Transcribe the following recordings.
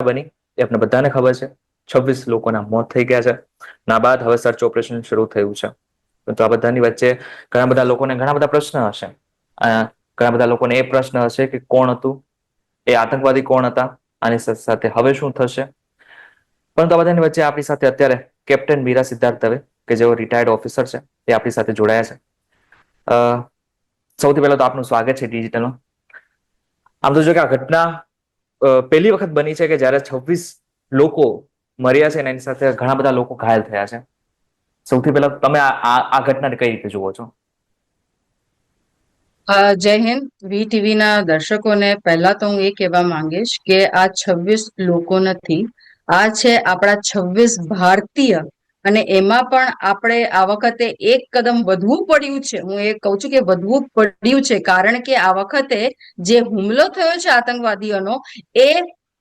બની? એ આપણે બધાને ખબર છે. છવ્વીસ લોકોના મોત થઈ ગયા છે. ના બાદ હવે સર્ચ ઓપરેશન શરૂ થયું છે. તો આ બધાની વચ્ચે ઘણા બધા લોકોને ઘણા બધા પ્રશ્ન હશે. ઘણા બધા લોકોને એ પ્રશ્ન હશે કે કોણ હતું? એ આતંકવાદી કોણ હતા? આની સાથે હવે શું થશે? પરંતુ આ બધાની વચ્ચે આપણી સાથે અત્યારે કેપ્ટન મીરા સિદ્ધાર્થ દવે, કે જેઓ રિટાયર્ડ ઓફિસર છે, એ આપણી સાથે જોડાયા છે. સૌથી પહેલા તો આપનું સ્વાગત છે ડિજિટલમાં. આમ તો જો કે આ ઘટના પહેલી વખત બની છે કે જ્યારે છવ્વીસ લોકો મર્યા છે એની સાથે ઘણા બધા લોકો ઘાયલ થયા છે. સૌથી પહેલા તમે આ ઘટનાને કઈ રીતે જુઓ છો? જય હિન્દ. વી ટીવી ના દર્શકોને પહેલા તો હું એ કહેવા માંગીશ કે આ છવ્વીસ લોકો નથી. આ છે આપણા છવ્વીસ ભારતીય અને એમાં પણ આપણે આ વખતે એક કદમ વધવું પડ્યું છે. હું એ કહું છું કે વધવું પડ્યું છે. કારણ કે આ વખતે જે હુમલો થયો છે આતંકવાદીઓનો, એ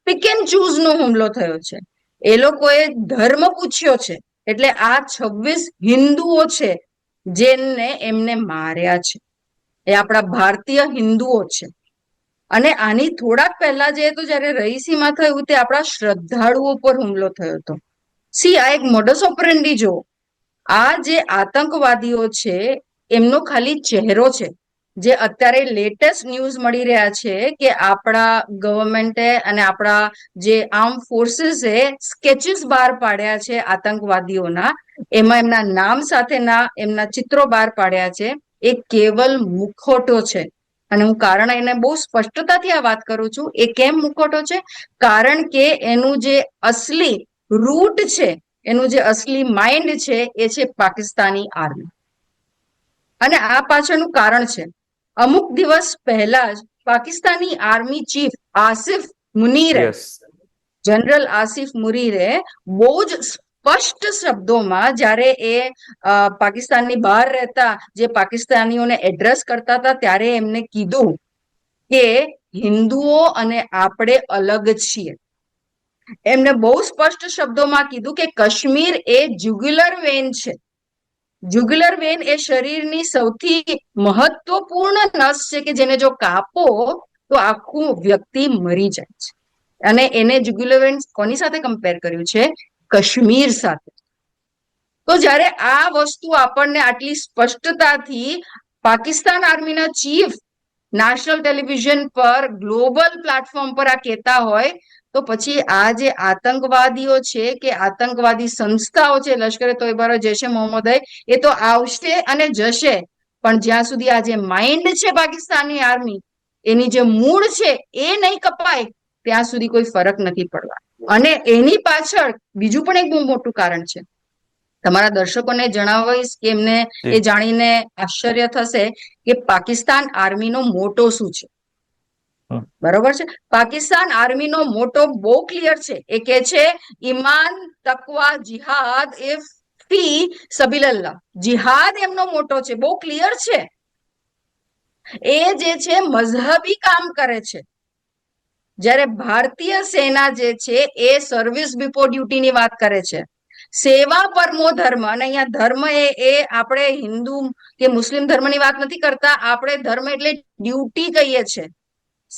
પિક એન્ડ ચૂઝ નો હુમલો થયો છે. એ લોકોએ ધર્મ પૂછ્યો છે. એટલે આ છવ્વીસ હિન્દુઓ છે જેને એમને માર્યા છે. એ આપણા ભારતીય હિન્દુઓ છે. અને આની થોડાક પહેલા જે તો જયારે રહીસીમાં થયું તે આપણા શ્રદ્ધાળુઓ પર હુમલો થયો હતો. સી, આ એક મોડસ ઓપરેન્ડી જો આ જે આતંકવાદીઓ છે, એમનો ખાલી ચહેરો છે. જે અત્યારે લેટેસ્ટ ન્યૂઝ મળી રહ્યા છે કે આપણા ગવર્મેન્ટે અને આપણા જે આર્મ ફોર્સીસે સ્કેચીસ બહાર પાડ્યા છે આતંકવાદીઓના. એમાં એમના નામ સાથેના એમના ચિત્રો બહાર પાડ્યા છે. એ કેવલ મુખોટો છે. અને હું કારણ એને બહુ સ્પષ્ટતાથી આ વાત કરું છું, એ કેમ મુખોટો છે? કારણ કે એનું જે અસલી રૂટ છે એનું જે અસલી માઇન્ડ છે એ છે પાકિસ્તાની આર્મી અને આ પાછળનું કારણ છે. અમુક દિવસ પહેલા જ પાકિસ્તાની આર્મી ચીફ આસિફ મુનીરે જનરલ આસિફ મુનીરે બહુ જ સ્પષ્ટ શબ્દોમાં જ્યારે એ પાકિસ્તાનની બહાર રહેતા જે પાકિસ્તાનીઓને એડ્રેસ કરતા હતા ત્યારે એમને કીધું કે હિન્દુઓ અને આપણે અલગ છીએ. એમને બહુ સ્પષ્ટ શબ્દોમાં કીધું કે કાશ્મીર એ જુગ્યુલર વેન છે. જુગ્યુલર વેન એ શરીરની સૌથી મહત્વપૂર્ણ નસ છે કે જેને જો કાપો તો આખું વ્યક્તિ મરી જાય છે. અને એને જુગ્યુલર વેન કોની સાથે કમ્પેર કર્યું છે? કાશ્મીર સાથે. તો જ્યારે આ વસ્તુ આપણને આટલી સ્પષ્ટતાથી પાકિસ્તાન આર્મીના ચીફ નેશનલ ટેલિવિઝન પર ગ્લોબલ પ્લેટફોર્મ પર આ કહેતા હોય તો પછી આ જે આતંકવાદીઓ છે કે આતંકવાદી સંસ્થાઓ છે લશ્કરે તોયબારો જૈશે મોહમ્મદ એ તો આવશે અને જશે. પણ જ્યાં સુધી આ જે માઇન્ડ છે પાકિસ્તાનની આર્મી એની જે મૂળ છે એ નહીં કપાય ત્યાં સુધી કોઈ ફરક નથી પડવા. અને એની પાછળ બીજું પણ એક બહુ મોટું કારણ છે. તમારા દર્શકોને જણાવીશ કે એમને એ જાણીને આશ્ચર્ય થશે કે પાકિસ્તાન આર્મીનો મોટો શું છે. બરોબર છે? પાકિસ્તાન આર્મીનો મોટો બહુ ક્લિયર છે. એ કે છે, ઈમાન તકવા જિહાદ એ ફી સબીલલ્લાહ જિહાદ એમનો મોટો છે. બહુ ક્લિયર છે? એ જે છે, મઝહબી કામ કરે છે. જ્યારે ભારતીય સેના જે છે, એ સર્વિસ બિફોર ડ્યુટીની વાત કરે છે. સેવા પરમો ધર્મ. અને અહીંયા ધર્મ એ એ આપણે હિન્દુ કે મુસ્લિમ ધર્મની વાત નથી કરતા. આપણે ધર્મ એટલે ડ્યુટી કહીએ છીએ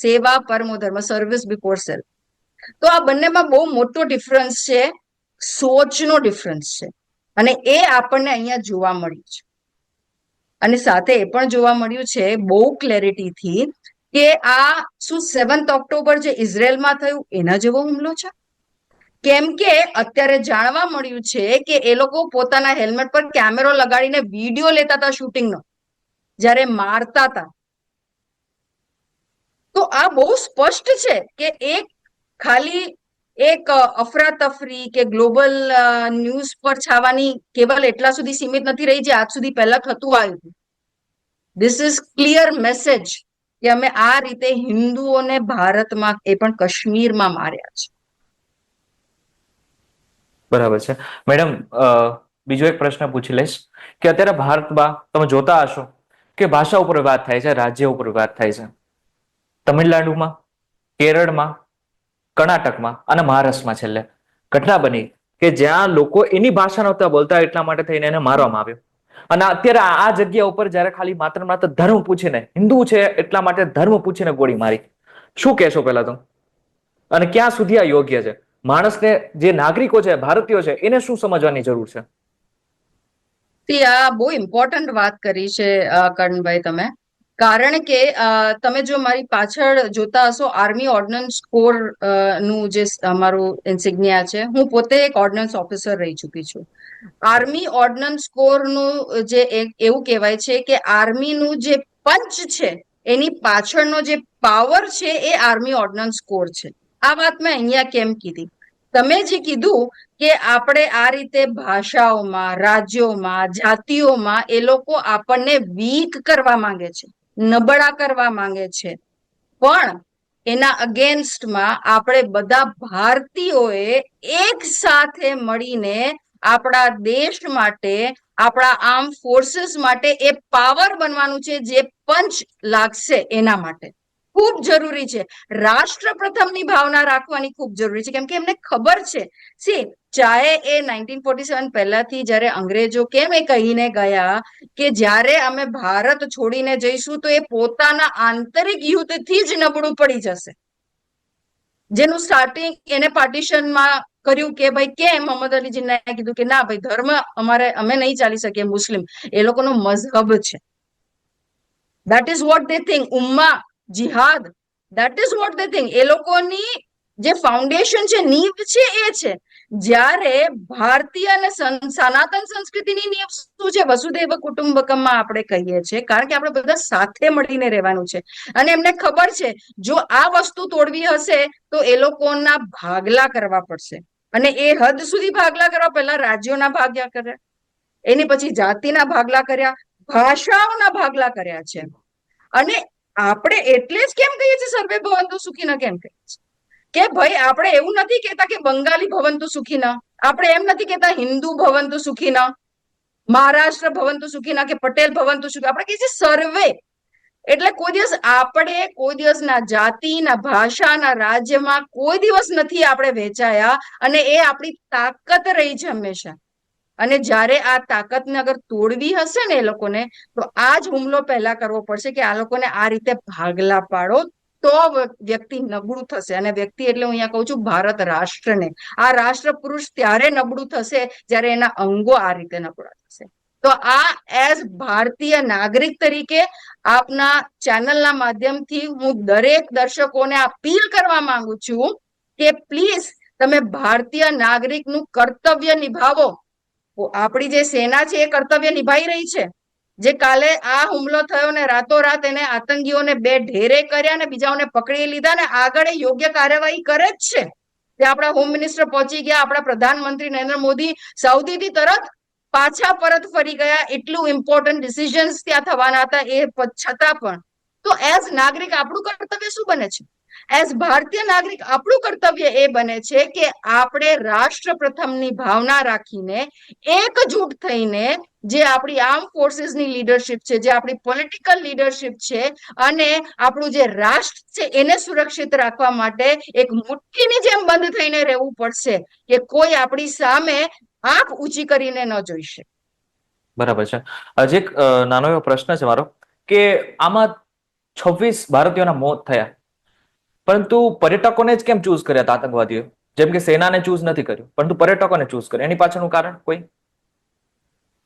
સેવા, પરમો ધર્મ સર્વિસ બિફોર સેલ્ફ તો આ બંનેમાં બહુ મોટો ડિફરન્સ છે, સોચનો ડિફરન્સ છે. અને એ આપણને અહીંયા જોવા મળ્યું છે. અને સાથે એ પણ જોવા મળ્યું છે, બહુ ક્લેરિટીથી કે આ શું સેવન્થ ઓક્ટોબર જે ઇઝરાયલમાં થયું, એના જેવો હુમલો છે? કેમ કે અત્યારે જાણવા મળ્યું છે કે એ લોકો પોતાના હેલ્મેટ પર કેમેરો લગાડીને વીડિયો લેતા હતા શૂટિંગનો જ્યારે મારતા હતા. તો આ બહુ સ્પષ્ટ છે કે એક ખાલી એક અફરાતફરી કે ગ્લોબલ ન્યૂઝ પર છાવાની કેવલ એટલા સુધી સીમિત નથી રહી જે આજ સુધી પહેલા થતું આવ્યું હતું. ધીસ ઇઝ ક્લિયર મેસેજ કે અમે આ રીતે હિન્દુઓને ભારતમાં એ પણ કાશ્મીરમાં માર્યા છે. બરાબર છે. મેડમ બીજો એક પ્રશ્ન પૂછી લઈશ કે અત્યારે ભારતમાં તમે જોતા હશો કે ભાષા ઉપર વાત થાય છે, રાજ્ય ઉપર વાત થાય છે. તમિલનાડુમાં, કેરળમાં, કર્ણાટકમાં અને મહારાષ્ટ્રમાં છેલ્લે. ઘટના બની કે જ્યાં લોકો એની ભાષા નહોતા બોલતા એટલા માટે થઈને એને મારવામાં આવ્યો. અને અત્યારે આ જગ્યા ઉપર જયારે ખાલી માત્ર માત્ર ધર્મ પૂછીને, હિન્દુ છે એટલા માટે ધર્મ પૂછીને ગોળી મારી. શું કહેશો પેલા તો? અને ક્યાં સુધી આ યોગ્ય છે? માણસને જે નાગરિકો છે, ભારતીયો છે, એને શું સમજવાની જરૂર છે? આ બહુ ઇમ્પોર્ટન્ટ વાત કરી છે કરણભાઈ તમે. કારણ કે તમે જો મારી પાછળ જોતા હશો આર્મી ઓર્ડનન્સ કોરનું જે અમારું ઇન્સિગ્નિયા છે, હું પોતે એક ઓર્ડનન્સ ઓફિસર રહી ચૂકી છું. આર્મી ઓર્ડિનન્સ કોરનું જે એવું કહેવાય છે કે આર્મીનું જે પંચ છે, એની પાછળનો જે પાવર છે, એ આર્મી ઓર્ડનન્સ કોર છે. આ વાત મેં અહીંયા કેમ કીધી? તમે જે કીધું કે આપણે આ રીતે ભાષાઓમાં, રાજ્યોમાં, જાતિઓમાં એ લોકો આપણને વીક કરવા માંગે છે. નબળા કરવા માંગે છે. પણ એના અગેન્સ્ટમાં આપણે બધા ભારતીયોએ એક સાથે મળીને આપણા દેશ માટે, આપણા આર્મ ફોર્સીસ માટે એ પાવર બનવાનું છે જે પંચ લાગશે એના માટે. ખૂબ જરૂરી છે. રાષ્ટ્ર પ્રથમની ભાવના રાખવાની ખૂબ જરૂરી છે. કેમ કે એમને ખબર છે. સી ચાહે એ નાઇન્ટીન ફોર્ટી સેવન પહેલાથી જ્યારે અંગ્રેજો કેમ એ કહીને ગયા કે જ્યારે અમે ભારત છોડીને જઈશું તો એ પોતાના આંતરિક યુદ્ધથી જ નબળું પડી જશે. જેનું સ્ટાર્ટિંગ એને પાર્ટીશનમાં કર્યું કે ભાઈ કેમ મોહમ્મદ અલી કીધું કે ના ભાઈ ધર્મ અમારે અમે નહીં ચાલી શકીએ મુસ્લિમ, એ લોકોનો મઝહબ છે. That is what they think ઉમ્મા, જિહાદ that is what they think એ લોકોની જે ફાઉન્ડેશન છે, નીવ છે, એ છે. જ્યારે ભારતીય અને સનાતન સંસ્કૃતિની નિયમ શું છે? વસુદેવ કુટુંબકમમાં આપણે કહીએ છીએ, કારણ કે આપણે બધા સાથે મળીને રહેવાનું છે. અને એમને ખબર છે, જો આ વસ્તુ તોડવી હશે, તો એ લોકોના ભાગલા કરવા પડશે. અને એ હદ સુધી ભાગલા કરવા પહેલા રાજ્યોના ભાગ્યા કર્યા. એની પછી જાતિના ભાગલા કર્યા, ભાષાઓના ભાગલા કર્યા છે. અને આપણે એટલે જ કેમ કહીએ છીએ, સર્વે ભવંતુ સુખીના કેમ કહીએ છીએ? કે ભાઈ આપણે એવું નથી કેતા કે બંગાળી ભવંતુ સુખીના આપણે એમ નથી કેતા હિન્દુ ભવંતુ સુખીના મહારાષ્ટ્ર ભવંતુ સુખીના કે પટેલ ભવંતુ સુખી આપણે કહીએ છીએ સર્વે. એટલે કોઈ દિવસ આપણે, કોઈ દિવસ ના જાતિ ના ભાષા ના રાજ્યમાં કોઈ દિવસ નથી આપણે વેચાયા અને એ આપણી તાકાત રહી છે હંમેશા. અને જ્યારે આ તાકાતને અગર તોડવી હશે ને એ લોકોને, તો આ જ હુમલો પહેલા કરવો પડશે કે આ લોકોને આ રીતે ભાગલા પાડો તો વ્યક્તિ નબળું થશે. અને વ્યક્તિ એટલે હું અહીંયા કહું છું ભારત રાષ્ટ્રને. આ રાષ્ટ્ર પુરુષ ત્યારે નબળું થશે જ્યારે એના અંગો આ રીતે નબળા થશે. તો આ એઝ ભારતીય નાગરિક તરીકે આપના ચેનલના માધ્યમથી હું દરેક દર્શકોને અપીલ કરવા માંગુ છું કે પ્લીઝ તમે ભારતીય નાગરિકનું કર્તવ્ય નિભાવો. આપણી જે સેના છે એ કર્તવ્ય નિભાઈ રહી છે. જે કાલે આ હુમલો થયો ને રાતોરાત એને આતંકીઓને બે ઢેરે કર્યા ને બીજાઓને પકડી લીધા ને આગળ યોગ્ય કાર્યવાહી કરે જ છે. તે આપણા હોમ મિનિસ્ટર પહોંચી ગયા, આપણા પ્રધાનમંત્રી નરેન્દ્ર મોદી સાઉદીથી તરત પાછા પરત ફરી ગયા. એટલું ઇમ્પોર્ટન્ટ ડિસિઝન્સ ત્યાં થવાના હતા એ છતાં પણ. તો એઝ નાગરિક આપણું કર્તવ્ય શું બને છે? એઝ ભારતીય નાગરિક આપણું કર્તવ્ય એ બને છે કે આપણે રાષ્ટ્ર પ્રથમની ભાવના રાખીને એકજૂટ થઈને જે આપણી આર્મ ફોર્સીસની લીડરશિપ છે, જે આપણી પોલિટિકલ લીડરશિપ છે અને આપણું જે રાષ્ટ્ર છે એને સુરક્ષિત રાખવા માટે એક મુઠ્ઠીની જેમ બંધ થઈને રહેવું પડશે કે કોઈ આપણી સામે આંખ ઊંચી કરીને ન જોઈ શકે. બરાબર છે. હજી એક નાનો એવો પ્રશ્ન છે મારો કે આમાં છવ્વીસ ભારતીયોના મોત થયા. પરંતુ પર્યટકોને જ કેમ ચૂઝ કર્યા હતા આતંકવાદીઓ જેમ કે સેનાને ચૂઝ નથી કર્યું પરંતુ પર્યટકોને ચૂઝ કર્યું. એની પાછળનું કારણ કોઈ?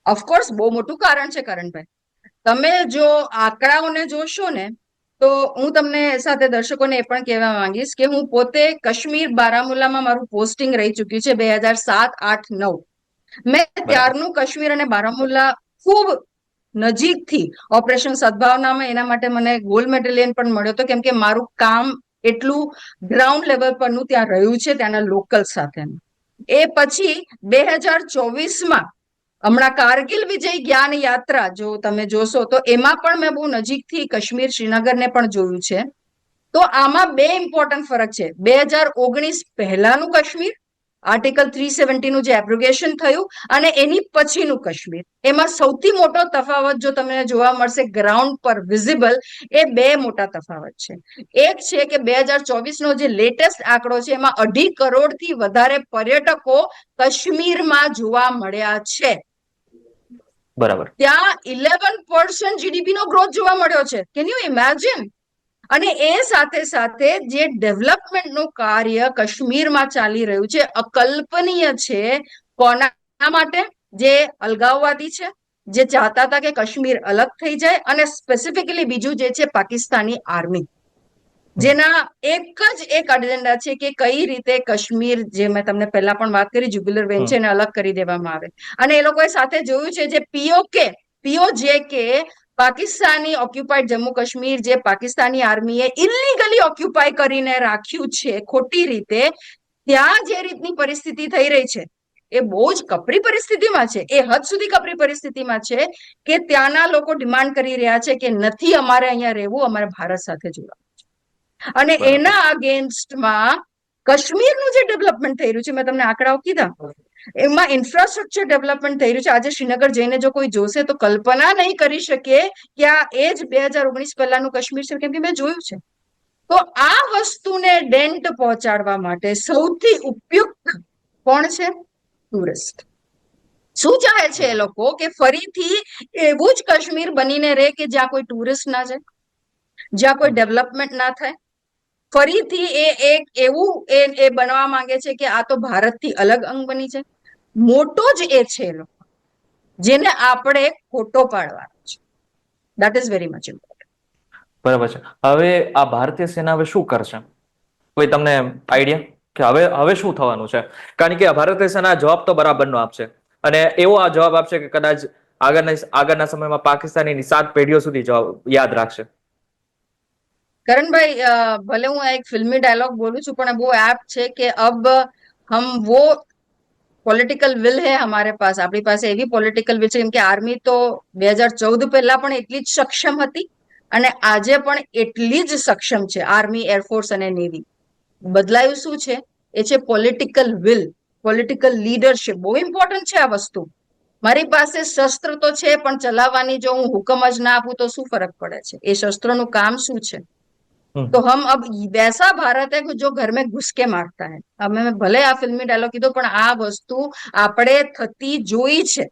ઓફકોર્સ બહુ મોટું કારણ છે કરણભાઈ. તમે જો આંકડાઓને જોશો ને તો હું તમને સાથે દર્શકોને એ પણ કહેવા માંગીશ કે હું પોતે કાશ્મીર બારામુલામાં મારું પોસ્ટિંગ રહી ચૂક્યું છે બે હજાર સાત આઠ નવ. મેં ત્યારનું કાશ્મીર અને બારામુલ્લા ખૂબ નજીકથી ઓપરેશન સદભાવનામાં એના માટે મને ગોલ્ડ મેડલિયન પણ મળ્યો હતો કેમ કે મારું કામ એટલું ગ્રાઉન્ડ લેવલ પરનું ત્યાં રહ્યું છે ત્યાંના લોકલ સાથેનું. એ પછી બે હજાર ચોવીસમાં હમણાં કારગિલ વિજય જ્ઞાન યાત્રા, જો તમે જોશો તો એમાં પણ મેં બહુ નજીકથી કાશ્મીર શ્રીનગરને પણ જોયું છે. તો આમાં બે ઇમ્પોર્ટન્ટ ફરક છે. બે હજાર ઓગણીસ પહેલાનું કાશ્મીર આર્ટિકલ થ્રી સેવન્ટીનું જે એબ્રોગેશન થયું અને એની પછીનું કાશ્મીર. એમાં સૌથી મોટો તફાવત જો તમને જોવા મળશે ગ્રાઉન્ડ પર વિઝિબલ એ બે મોટા તફાવત છે. એક છે કે બે હજાર ચોવીસનો જે લેટેસ્ટ આંકડો છે એમાં અઢી કરોડથી વધારે પર્યટકો કાશ્મીરમાં જોવા મળ્યા છે. બરાબર. ત્યાં ઇલેવન પર્સન્ટ જીડીપી નો ગ્રોથ જોવા મળ્યો છે. કેન યુ ઇમેજિન અને એ સાથે સાથે જે ડેવલપમેન્ટનું કાર્ય કાશ્મીરમાં ચાલી રહ્યું છે, અકલ્પનીય છે, કોના માટે? જે અલગાવવાદી છે, જે ચાહતા હતા કે કાશ્મીર અલગ થઈ જાય અને સ્પેસિફિકલી બીજું જે છે, પાકિસ્તાની આર્મી જેના એક જ એક એજન્ડા છે કે કઈ રીતે કાશ્મીર, જે મેં તમને પહેલા પણ વાત કરી જ્યુબિલર વેન્ચરને અલગ કરી દેવામાં આવે. અને એ લોકોએ સાથે જોયું છે જે પીઓકે પીઓજે કે પાકિસ્તાની ઓક્યુપાઈડ જમ્મુ કાશ્મીર જે પાકિસ્તાની આર્મીએ ઇલીગલી ઓક્યુપાય કરીને રાખ્યું છે ખોટી રીતે ત્યાં જે રીતની પરિસ્થિતિ થઈ રહી છે એ બહુ જ કપરી પરિસ્થિતિમાં છે એ હદ સુધી કપરી પરિસ્થિતિમાં છે કે ત્યાંના લોકો ડિમાન્ડ કરી રહ્યા છે કે નથી અમારે અહીંયા રહેવું અમારે ભારત સાથે જોડાવું છે. અને એના અગેન્સ્ટમાં કાશ્મીરનું જે ડેવલપમેન્ટ થઈ રહ્યું છે મેં તમને આંકડાઓ કીધા. એમાં ઇન્ફ્રાસ્ટ્રક્ચર ડેવલપમેન્ટ થઈ રહ્યું છે. આજે શ્રીનગર જઈને જો કોઈ જોશે તો કલ્પના નહીં કરી શકે કે આ એ જ બે હજાર ઓગણીસ પહેલાનું કાશ્મીર છે. કેમ કે મેં જોયું છે. તો આ વસ્તુને ડેન્ટ પહોંચાડવા માટે સૌથી ઉપયુક્ત કોણ છે? ટુરિસ્ટ. શું ચાહે છે એ લોકો? કે ફરીથી એવું જ કાશ્મીર બનીને રહે કે જ્યાં કોઈ ટુરિસ્ટ ના જાય? જ્યાં કોઈ ડેવલપમેન્ટ ના થાય? ફરીથી એ એક એવું એ બનવા માંગે છે કે આ તો ભારતથી અલગ અંગ બની જાય. મોટો જ એ છે લોકો. જેને આપણે ખોટો પાડવાનો છે. દેટ ઇઝ વેરી મચ બરાબર છે. હવે આ ભારતીય સેના હવે શું કરશે? કોઈ તમને આઈડિયા કે હવે હવે શું થવાનું છે? કારણ કે ભારતીય સેના જવાબ તો બરાબરનો આપશે. અને એવો આ જવાબ આપશે કે કદાચ આગળના આગળના સમયમાં પાકિસ્તાની નિશાદ પેઢીઓ સુધી જવાબ યાદ રાખશે. કરણભાઈ ભલે હું એક ફિલ્મી ડાયલોગ બોલું છું પણ બહુ એપ છે કે અબ હમ વો પોલિટિકલ વિલ હે હમારે પાસ આપણી પાસે એવી પોલિટિકલ વિલ છે કેમ કે આર્મી તો બે હજાર ચૌદ પહેલા પણ એટલી જ સક્ષમ હતી અને આજે પણ એટલી જ સક્ષમ છે આર્મી એરફોર્સ અને નેવી બદલાયું શું છે એ છે પોલિટિકલ વિલ પોલિટિકલ લીડરશીપ બહુ ઇમ્પોર્ટન્ટ છે આ વસ્તુ મારી પાસે શસ્ત્ર તો છે પણ ચલાવવાની જો હું હુકમ જ ના આપું તો શું ફરક પડે છે એ શસ્ત્રનું કામ શું છે. तो हम अब वैसा भारत है कि जो घर में घुस के मारता है अब મેં ભલે આ ફિલ્મી ડાયલોગ કીધો પણ આ વસ્તુ આપણે થતી જોઈ છે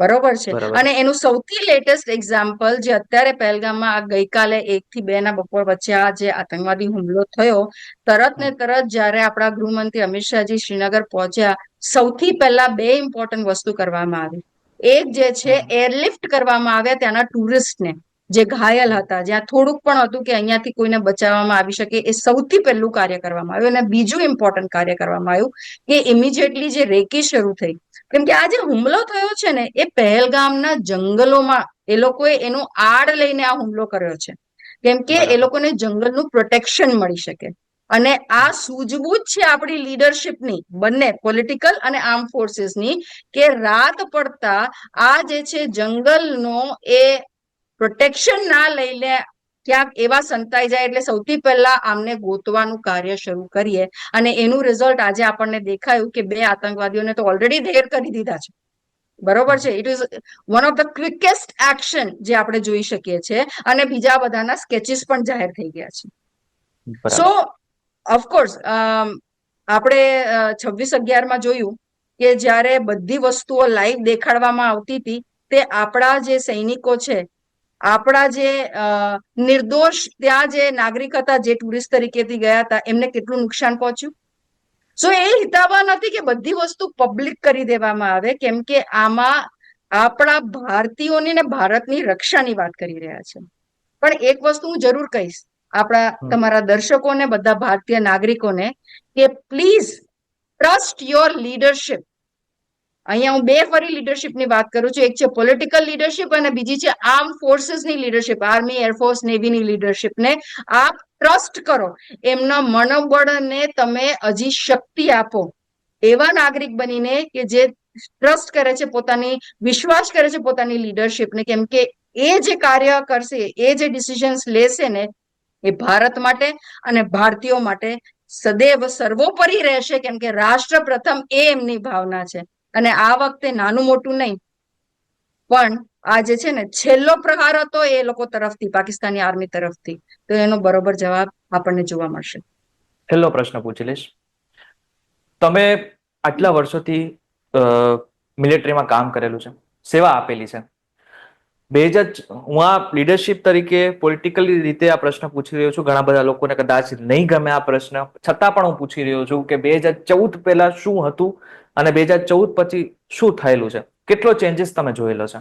બરોબર છે બરાબર. અને એનું સૌથી લેટેસ્ટ એક્ઝામ્પલ જે અત્યારે પહેલગામમાં આ ગઈકાલે એક થી બે ના બપોર વચ્ચે આ જે આતંકવાદી હુમલો થયો તરત ને તરત જ્યારે આપણા ગૃહમંત્રી અમિત શાહજી શ્રીનગર પહોંચ્યા સૌથી પહેલા બે ઇમ્પોર્ટન્ટ વસ્તુ કરવામાં આવી એક જે છે હમ. એરલિફ્ટ કરવામાં આવ્યા ત્યાંના ટુરિસ્ટને જે ઘાયલ હતા જ્યાં થોડુંક પણ હતું કે અહીંયાથી કોઈને બચાવવામાં આવી શકે એ સૌથી પહેલું કાર્ય કરવામાં આવ્યું અને બીજું ઇમ્પોર્ટન્ટ કાર્ય કરવામાં આવ્યું કે ઇમિડિયેટલી જે રેકી શરૂ થઈ. કેમ કે આ જે હુમલો થયો છે ને એ પહેલગામના જંગલોમાં એ લોકોએ એનો આડ લઈને આ હુમલો કર્યો છે. કેમ કે એ લોકોને જંગલનું પ્રોટેક્શન મળી શકે. અને આ સૂઝબૂઝ છે આપણી લીડરશિપની બંને પોલિટિકલ અને આર્મ ફોર્સીસની કે રાત પડતા આ જે છે જંગલનો એ પ્રોટેક્શન ના લઈને ક્યાંક એવા સંતાઈ જાય એટલે સૌથી પહેલા આમને ગોતવાનું કાર્ય શરૂ કરીએ. અને એનું રિઝલ્ટ આજે આપણને દેખાયું કે બે આતંકવાદીઓને તો ઓલરેડી ઢેર કરી દીધા છે. બરોબર છે? It is one of the quickest action જે આપણે જોઈ શકીએ છીએ. અને બીજા બધાના સ્કેચીસ પણ જાહેર થઈ ગયા છે. સો ઓફકોર્સ આપણે છવ્વીસ અગિયારમાં જોયું કે જ્યારે બધી વસ્તુઓ લાઈવ દેખાડવામાં આવતી હતી તે આપણા જે સૈનિકો છે આપણા જે નિર્દોષ ત્યાં જે નાગરિક હતા જે ટુરિસ્ટ તરીકેથી ગયા હતા એમને કેટલું નુકસાન પહોંચ્યું? સો એ હિતાવહ નથી કે બધી વસ્તુ પબ્લિક કરી દેવામાં આવે કેમ કે આમાં આપણા ભારતીયોની ને ભારતની રક્ષાની વાત કરી રહ્યા છે. પણ એક વસ્તુ હું જરૂર કહીશ આપણા તમારા દર્શકોને બધા ભારતીય નાગરિકોને કે પ્લીઝ ટ્રસ્ટ યોર લીડરશિપ અહીંયા હું બે ફરી લીડરશિપની વાત કરું છું. એક છે પોલિટિકલ લીડરશિપ અને બીજી છે આર્મ ફોર્સીસની લીડરશિપ આર્મી એરફોર્સ નેવીની લીડરશિપને આપ ટ્રસ્ટ કરો. એમના મનોબળને તમે હજી શક્તિ આપો. એવા નાગરિક બનીને કે જે ટ્રસ્ટ કરે છે પોતાની, વિશ્વાસ કરે છે પોતાની લીડરશિપને કેમ કે એ જે કાર્ય કરશે, એ જે ડિસિઝન્સ લેશે ને, એ ભારત માટે અને ભારતીયો માટે સદૈવ સર્વોપરી રહેશે. કેમ કે રાષ્ટ્ર પ્રથમ એ એમની ભાવના છે. અને આ વખતે નાનું મોટું નહીં. પણ આ જે છે ને, છેલ્લો પ્રહાર હતો એ લોકો તરફથી, પાકિસ્તાની આર્મી તરફથી. તો એનો બરોબર જવાબ આપણને જોવા મળશે. છેલ્લો પ્રશ્ન પૂછી લઈશ. તમે આટલા વર્ષોથી મિલિટરીમાં કામ કરેલું છે, સેવા આપેલી છે. બે હજાર હું આ લીડરશિપ તરીકે પોલિટિકલી રીતે આ પ્રશ્ન પૂછી રહ્યો છું. ઘણા બધા લોકોને કદાચ નહીં ગમે આ પ્રશ્ન. છતાં પણ હું પૂછી રહ્યો છું કે બે હજાર ચૌદ પહેલા શું હતું? અને બે હજાર ચૌદ પછી શું થયેલું છે? કેટલો ચેન્જીસ તમે જોયેલો છે?